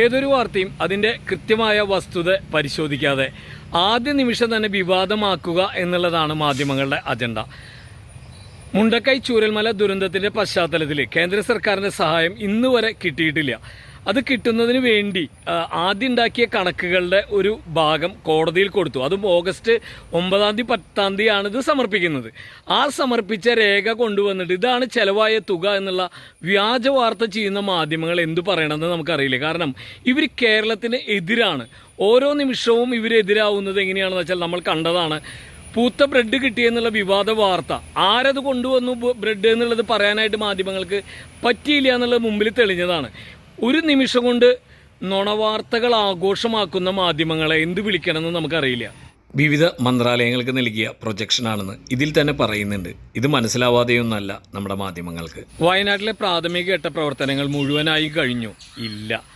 ഏതൊരു വാർത്തയും അതിന്റെ കൃത്യമായ വസ്തുത പരിശോധിക്കാതെ ആദ്യ നിമിഷം തന്നെ വിവാദമാക്കുക എന്നുള്ളതാണ് മാധ്യമങ്ങളുടെ അജണ്ട. മുണ്ടക്കൈ ചൂരൽമല ദുരന്തത്തിന്റെ പശ്ചാത്തലത്തിൽ കേന്ദ്ര സർക്കാരിന്റെ സഹായം ഇന്നുവരെ കിട്ടിയിട്ടില്ല. അത് കിട്ടുന്നതിന് വേണ്ടി ആദ്യം ഉണ്ടാക്കിയ കണക്കുകളുടെ ഒരു ഭാഗം കോടതിയിൽ കൊടുത്തു. അതും ഓഗസ്റ്റ് ഒമ്പതാം തീയതി പത്താം തീയതിയാണ് ഇത് സമർപ്പിക്കുന്നത്. ആ സമർപ്പിച്ച രേഖ കൊണ്ടുവന്നിട്ട് ഇതാണ് ചെലവായ തുക എന്നുള്ള വ്യാജ വാർത്ത ചെയ്യുന്ന മാധ്യമങ്ങൾ എന്തു പറയണമെന്ന് നമുക്കറിയില്ല. കാരണം ഇവർ കേരളത്തിന് എതിരാണ്. ഓരോ നിമിഷവും ഇവരെതിരാവുന്നത് എങ്ങനെയാണെന്ന് വെച്ചാൽ നമ്മൾ കണ്ടതാണ്. പൂത്ത ബ്രെഡ് കിട്ടിയെന്നുള്ള വിവാദ വാർത്ത. ആരത് കൊണ്ടുവന്നു ബ്രെഡ് എന്നുള്ളത് പറയാനായിട്ട് മാധ്യമങ്ങൾക്ക് പറ്റിയില്ല എന്നുള്ളത് മുമ്പിൽ തെളിഞ്ഞതാണ്. ഒരു നിമിഷം കൊണ്ട് നുണവാർത്തകൾ ആഘോഷമാക്കുന്ന മാധ്യമങ്ങളെ എന്ത് വിളിക്കണമെന്ന് നമുക്കറിയില്ല. വിവിധ മന്ത്രാലയങ്ങൾക്ക് നൽകിയ പ്രൊജക്ഷനാണെന്ന് ഇതിൽ തന്നെ പറയുന്നുണ്ട്. ഇത് മനസ്സിലാവാതെയൊന്നല്ല നമ്മുടെ മാധ്യമങ്ങൾക്ക്. വയനാട്ടിലെ പ്രാഥമിക ഘട്ട പ്രവർത്തനങ്ങൾ മുഴുവനായി കഴിഞ്ഞു. ഇല്ല.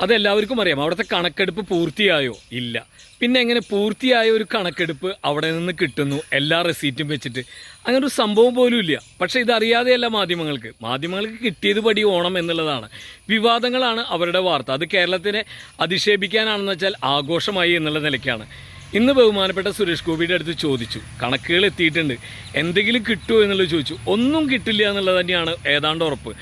അതെല്ലാവർക്കും അറിയാം. അവിടുത്തെ കണക്കെടുപ്പ് പൂർത്തിയായോ? ഇല്ല. പിന്നെ എങ്ങനെ പൂർത്തിയായ ഒരു കണക്കെടുപ്പ് അവിടെ നിന്ന് കിട്ടുന്നു? എല്ലാ റെസീറ്റും വെച്ചിട്ട്. അങ്ങനെ ഒരു സംഭവം പോലും ഇല്ല. പക്ഷേ ഇതറിയാതെയല്ല മാധ്യമങ്ങൾക്ക്. മാധ്യമങ്ങൾക്ക് കിട്ടിയത് പടി ഓണം എന്നുള്ളതാണ്. വിവാദങ്ങളാണ് അവരുടെ വാർത്ത. അത് കേരളത്തിനെ അധിക്ഷേപിക്കാനാണെന്ന് വെച്ചാൽ ആഘോഷമായി എന്നുള്ള നിലയ്ക്കാണ്. ഇന്ന് ബഹുമാനപ്പെട്ട സുരേഷ് ഗോപിയുടെ അടുത്ത് ചോദിച്ചു. കണക്കുകൾ എത്തിയിട്ടുണ്ട്. എന്തെങ്കിലും കിട്ടുമോ എന്നുള്ളത് ചോദിച്ചു. ഒന്നും കിട്ടില്ല എന്നുള്ളത് തന്നെയാണ് ഏതാണ്ട് ഉറപ്പ്.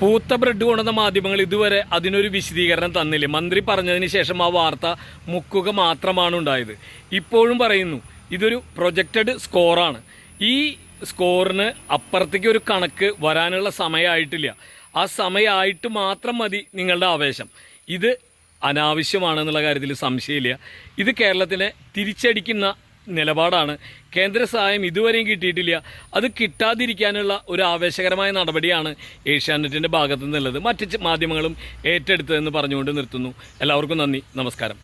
പൂത്ത ബ്രെഡ് കൊണ്ടുവന്ന മാധ്യമങ്ങൾ ഇതുവരെ അതിനൊരു വിശദീകരണം തന്നില്ല. മന്ത്രി പറഞ്ഞതിന് ശേഷം ആ വാർത്ത മുക്കുക മാത്രമാണ് ഉണ്ടായത്. ഇപ്പോഴും പറയുന്നു ഇതൊരു പ്രൊജക്റ്റഡ് സ്കോറാണ്. ഈ സ്കോറിന് അപ്പുറത്തേക്ക് ഒരു കണക്ക് വരാനുള്ള സമയമായിട്ടില്ല. ആ സമയമായിട്ട് മാത്രം മതി നിങ്ങളുടെ ആവേശം. ഇത് അനാവശ്യമാണെന്നുള്ള കാര്യത്തിൽ സംശയമില്ല. ഇത് കേരളത്തിനെ തിരിച്ചടിക്കുന്ന നിലപാടാണ്. കേന്ദ്ര സഹായം ഇതുവരെയും കിട്ടിയിട്ടില്ല. അത് കിട്ടാതിരിക്കാനുള്ള ഒരു ആവേശകരമായ നടപടിയാണ് ഏഷ്യാനെറ്റിന്റെ ഭാഗത്തു നിന്നുള്ളത് മറ്റ് മാധ്യമങ്ങളും ഏറ്റെടുത്തതെന്ന് പറഞ്ഞുകൊണ്ട് നിർത്തുന്നു. എല്ലാവർക്കും നന്ദി. നമസ്കാരം.